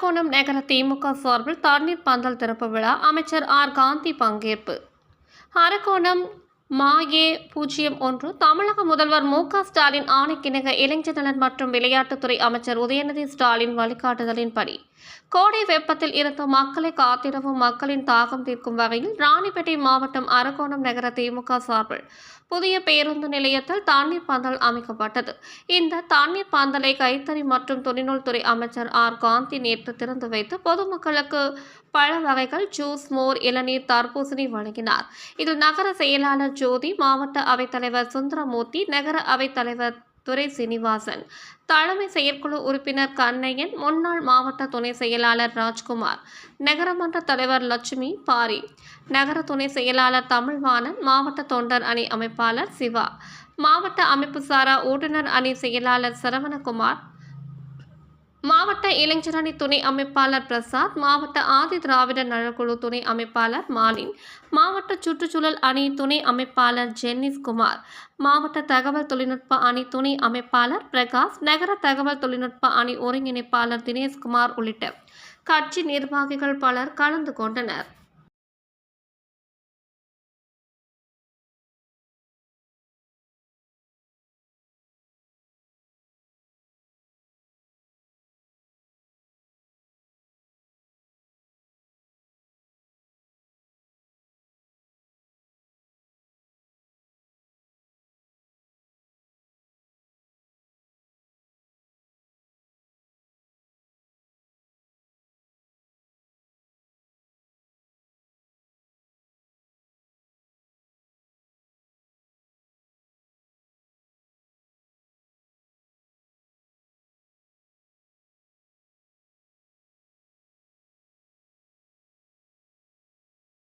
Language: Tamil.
அரக்கோணம் நகர திமுக சார்பில் தண்ணீர் பந்தல் திறப்பு விழா அமைச்சர் ஆர். காந்தி பங்கேற்பு. அரக்கோணம் மாஏ பூஜ்ஜியம் ஒன்று தமிழக முதல்வர் மு. க. ஸ்டாலின் ஆணைக்கிணங்க இளைஞர் நலன் மற்றும் விளையாட்டுத்துறை அமைச்சர் உதயநிதி ஸ்டாலின் வழிகாட்டுதலின்படி கோடை வெப்பத்தில் இருந்த மக்களை காத்திடவும் மக்களின் தாகம் தீர்க்கும் வகையில் ராணிப்பேட்டை மாவட்டம் அரக்கோணம் நகர திமுக சார்பில் புதிய பேருந்து நிலையத்தில் தண்ணீர் பந்தல் அமைக்கப்பட்டது. இந்த தண்ணீர் பந்தலை கைத்தறி மற்றும் துணிநூல் துறை அமைச்சர் ஆர். காந்தி நேற்று திறந்து வைத்து பொதுமக்களுக்கு பழ வகைகள் ஜூஸ் மோர் இளநீர் தர்பூசணி வழங்கினார். இதில் நகர செயலாளர் ஜோதி மாவட்ட அவைத்தலைவர் சுந்தரமூர்த்தி நகர அவைத்தலைவர் துரை சீனிவாசன். தலைமை செயற்குழு உறுப்பினர் கண்ணையன் முன்னாள் மாவட்ட துணை செயலாளர் ராஜ்குமார் நகரமன்ற தலைவர் லட்சுமி பாரி நகர துணை செயலாளர் தமிழ்வாணன் மாவட்ட தொண்டர் அணி அமைப்பாளர் சிவா மாவட்ட அமைப்பு சாரா ஓட்டுநர் அணி செயலாளர் சரவணகுமார் மாவட்ட இளைஞரணி துணை அமைப்பாளர் பிரசாத் மாவட்ட ஆதி திராவிட நலக்குழு துணை அமைப்பாளர் மாலின் மாவட்ட சுற்றுச்சூழல் அணி துணை அமைப்பாளர் ஜென்னிஸ் குமார் மாவட்ட தகவல் தொழில்நுட்ப அணி துணை அமைப்பாளர் பிரகாஷ் நகர தகவல் தொழில்நுட்ப அணி ஒருங்கிணைப்பாளர் தினேஷ்குமார் உள்ளிட்ட கட்சி நிர்வாகிகள் பலர் கலந்து கொண்டனர்.